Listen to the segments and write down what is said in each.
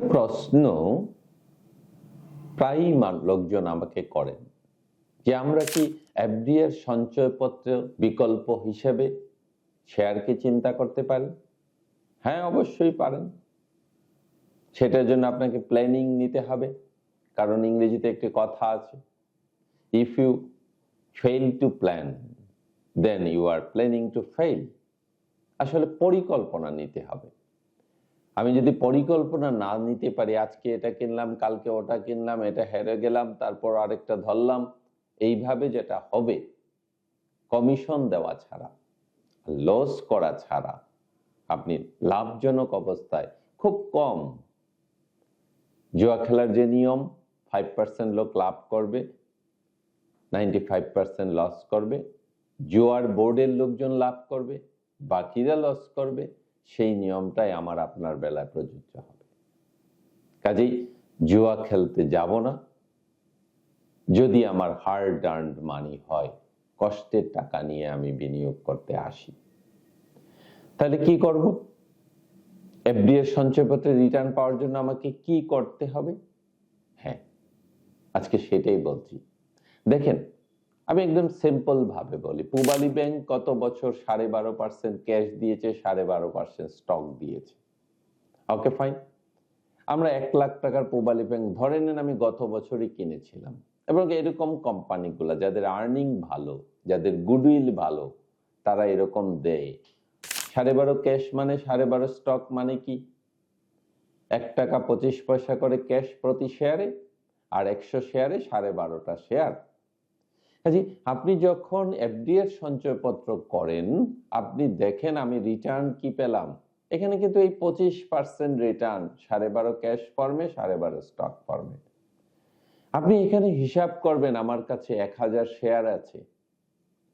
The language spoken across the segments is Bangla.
একটা প্রশ্ন প্রায়ই লোকজন আমাকে করেন যে, আমরা কি এফডি এর সঞ্চয়পত্র বিকল্প হিসেবে শেয়ারকে চিন্তা করতে পারি? হ্যাঁ অবশ্যই পারেন। সেটার জন্য আপনাকে প্ল্যানিং নিতে হবে। কারণ ইংরেজিতে একটি কথা আছে if you fail to plan then you are planning to fail আসলে পরিকল্পনা নিতে হবে। আমি যদি পরিকল্পনা না নিতে পারি, আজকে এটা কিনলাম, কালকে ওটা কিনলাম, এটা হেরে গেলাম, তারপর আরেকটা ধরলাম, এইভাবে যেটা হবে, কমিশন দেওয়া ছাড়া, লস করা ছাড়া, আপনি লাভজনক অবস্থায়, খুব কম। জুয়া খেলার যে নিয়ম ফাইভ পার্সেন্ট লোক লাভ করবে নাইনটি ফাইভ পার্সেন্ট লস করবে, জুয়ার বোর্ডের লোকজন লাভ করবে, বাকিরা লস করবে সেই নিয়মটাই আমার আপনার বেলায় প্রযোজ্য হবে। কাজেই জুয়া খেলতে যাব না। যদি আমার হার্ড আর্নড মানি হয়, কষ্টের টাকা নিয়ে আমি বিনিয়োগ করতে আসি, তাহলে কি করব? এফডি এর সঞ্চয়পত্রে রিটার্ন পাওয়ার জন্য আমাকে কি করতে হবে? হ্যাঁ আজকে সেটাই বলছি। দেখেন আমি একদম সিম্পল ভাবে বলি। পূবালী ব্যাংক কত বছর সাড়ে বারো পার্সেন্ট ক্যাশ দিয়েছে, সাড়ে বারো পার্সেন্ট স্টক দিয়েছে। ওকে ফাইন আমরা এক লাখ টাকার পূবালী ব্যাংক ধরে নেন আমি গত বছরই কিনেছিলাম। এবং এরকম কোম্পানিগুলো, যাদের আর্নিং ভালো, যাদের গুডউইল ভালো, তারা এরকম দেয়। সাড়ে বারো ক্যাশ মানে সাড়ে বারো স্টক মানে কি? এক টাকা পঁচিশ পয়সা করে ক্যাশ প্রতি শেয়ারে আর একশো শেয়ারে সাড়ে বারোটা শেয়ার কাজে আপনি যখন এফডি এর সঞ্চয়পত্র করেন, আপনি দেখেন আমি রিটার্ন কি পেলাম। এখানে কিন্তু এই পঁচিশ পার্সেন্ট রিটার্ন সাড়ে বারো ক্যাশ ফর্মে সাড়ে বারো স্টক ফর্মে আপনি এখানে হিসাব করবেন, আমার কাছে এক হাজার শেয়ার আছে।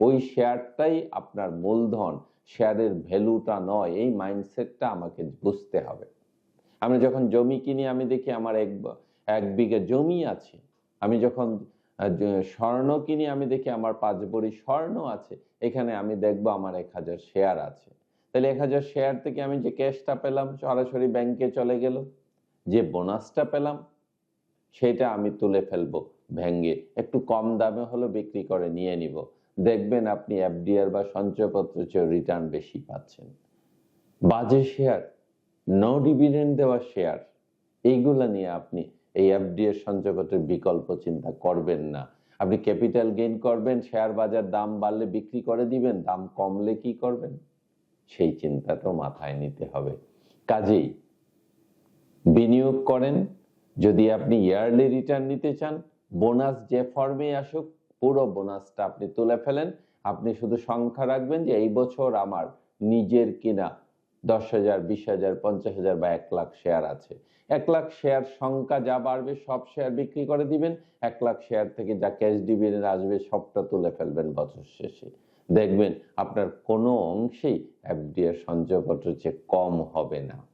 ওই শেয়ারটাই আপনার মূলধন শেয়ারের ভ্যালুটা নয়, এই মাইন্ডসেটটা আমাকে বুঝতে হবে। আমি যখন জমি কিনি, আমি দেখি আমার এক এক বিঘা জমি আছে। আমি যখন স্বর্ণ কিনি, আমি দেখি আমার পাঁচ বড়ি স্বর্ণ আছে, এখানে আমি দেখব আমার এক হাজার শেয়ার আছে। তাহলে এক হাজার শেয়ার থেকে আমি যে ক্যাশটা পেলাম, সরাসরি ব্যাংকে চলে গেল। যে বোনাসটা পেলাম, সেটা আমি তুলে ফেলব ভেঙ্গে। একটু কম দামে হলো বিক্রি করে নিয়ে নিব। দেখবেন আপনি এফডিআর বা সঞ্চয়পত্র চেয়ে রিটার্ন বেশি পাচ্ছেন। বাজে শেয়ার নো ডিভিডেন্ড দেওয়া শেয়ার এইগুলা নিয়ে আপনি এই এফডিএর সঞ্চয়পত্রের বিকল্প চিন্তা করবেন না। আপনি ক্যাপিটাল গেইন করবেন, শেয়ার বাজার দাম বাড়লে বিক্রি করে দিবেন, দাম কমলে কি করবেন? সেই চিন্তা তো মাথায় নিতে হবে। কাজেই বিনিয়োগ করেন, যদি আপনি ইয়ারলি রিটার্ন নিতে চান, বোনাস যে ফর্মে আসুক, পুরো বোনাসটা আপনি তুলে ফেলেন। আপনি শুধু সংখ্যা রাখবেন যে এই বছর আমার নিজের কিনা দশ হাজার, বিশ হাজার, পঞ্চাশ হাজার বা এক লাখ শেয়ার আছে। এক লাখ শেয়ার সংখ্যা যা বাড়বে, সব শেয়ার বিক্রি করে দিবেন। এক লাখ শেয়ার থেকে যা ক্যাশ ডিভিডেন্ড আসবে, সবটা তুলে ফেলবেন বছর শেষে। দেখবেন আপনার কোনো অংশেই এফডি এর সঞ্চয়পত্র চেয়ে কম হবে না।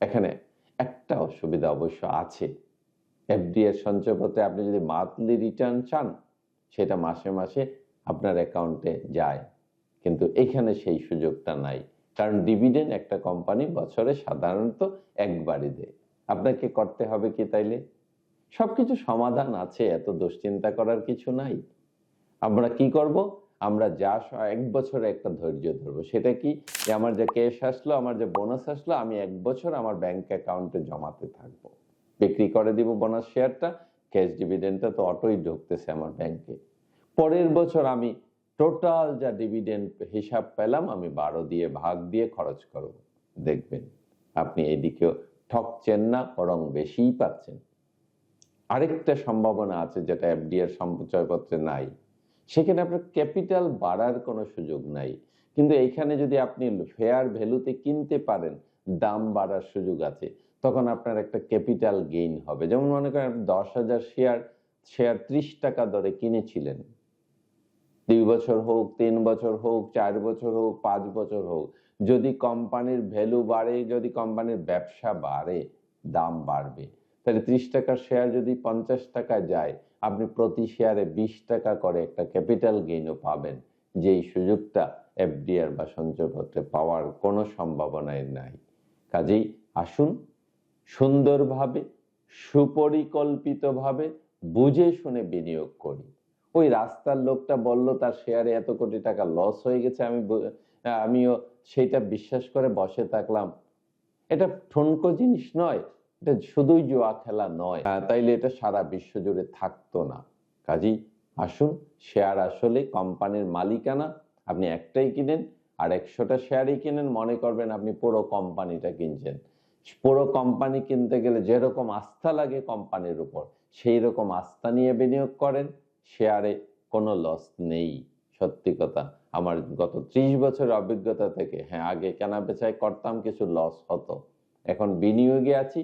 এখানে একটা অসুবিধা অবশ্য আছে। এফডি এর সঞ্চয়পত্রে আপনি যদি মান্থলি রিটার্ন চান, সেটা মাসে মাসে আপনার অ্যাকাউন্টে যায়। কিন্তু এখানে সেই সুযোগটা নাই। কারণ ডিভিডেন্ড একটা কোম্পানি বছরে সাধারণত একবারই দেয়। আপনাকে করতে হবে কি তাইলে? সবকিছু সমাধান আছে, এত দুশ্চিন্তা করার কিছু নাই। আমরা কি করব? আমরা যা এক বছরে একটা ধৈর্য ধরবো। সেটা কি? যে আমার যে ক্যাশ আসলো, আমার যে বোনাস আসলো, আমি এক বছর আমার ব্যাংক অ্যাকাউন্টে জমাতে থাকব। বিক্রি করে দিব বোনাস শেয়ারটা ক্যাশ ডিভিডেন্ডটা তো অটোই ঢুকতেছে আমার ব্যাংকে পরের বছর আমি টোটাল যা ডিভিডেন্ড হিসাব পেলাম, আমি বারো দিয়ে ভাগ দিয়ে খরচ করব। দেখবেন, আপনি এদিকেও ঠকছেন না, বরং বেশিই পাচ্ছেন। আরেকটা সম্ভাবনা আছে যেটা এফডিআর সঞ্চয়পত্রে নাই। সেখানে আপনার ক্যাপিটাল বাড়ার কোনো সুযোগ নাই। কিন্তু এইখানে যদি আপনি ফেয়ার ভ্যালুতে কিনতে পারেন, দাম বাড়ার সুযোগ আছে, তখন আপনার একটা ক্যাপিটাল গেইন হবে। যেমন মনে করেন দশ হাজার শেয়ার শেয়ার ত্রিশ টাকা দরে কিনেছিলেন। দুই বছর হোক, তিন বছর হোক, চার বছর হোক, পাঁচ বছর হোক, যদি কোম্পানির ভ্যালু বাড়ে, যদি কোম্পানির ব্যবসা বাড়ে, দাম বাড়বে। তাহলে ত্রিশ টাকার শেয়ার যদি পঞ্চাশ টাকা যায়, আপনি প্রতি শেয়ারে বিশ টাকা করে একটা ক্যাপিটাল গেইনও পাবেন, যেই সুযোগটা এফডিআর বা সঞ্চয়পত্রে পাওয়ার কোনো সম্ভাবনাই নাই। কাজেই আসুন, সুন্দরভাবে, সুপরিকল্পিতভাবে, বুঝে শুনে বিনিয়োগ করি। ওই রাস্তার লোকটা বলল, তার শেয়ারে এত কোটি টাকা লস হয়ে গেছে, আমি আমিও সেইটা বিশ্বাস করে বসে থাকলাম। এটা ঠনকো জিনিস নয়, এটা শুধুই জুয়া খেলা নয়। তাইলে এটা সারা বিশ্ব জুড়ে থাকতো না। কাজেই আসুন শেয়ার আসলে কোম্পানির মালিকানা, আপনি একটাই কিনেন আর একশোটা শেয়ারই কিনেন, মনে করবেন আপনি পুরো কোম্পানিটা কিনছেন। পুরো কোম্পানি কিনতে গেলে যেরকম আস্থা লাগে কোম্পানির উপর সেই রকম আস্থা নিয়ে বিনিয়োগ করেন। শেয়ারে কোনো লস নেই, সত্যি কথা। আমার গত ত্রিশ বছরের অভিজ্ঞতা থেকে হ্যাঁ আগে কেনা বেচায় করতাম, কিছু লস হতো। এখন বিনিয়োগে আছি,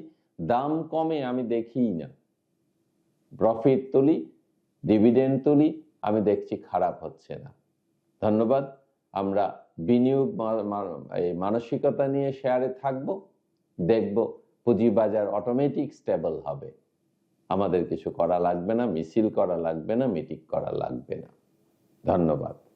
দাম কমে আমি দেখিই না। প্রফিট তুলি ডিভিডেন্ড তুলি, আমি দেখছি খারাপ হচ্ছে না। ধন্যবাদ। আমরা বিনিয়োগ মানসিকতা নিয়ে শেয়ারে থাকব, দেখব পুঁজিবাজার অটোমেটিক স্টেবল হবে। আমাদের কিছু করা লাগবে না মিছিল করা লাগবে না মিটিং করা লাগবে না। ধন্যবাদ।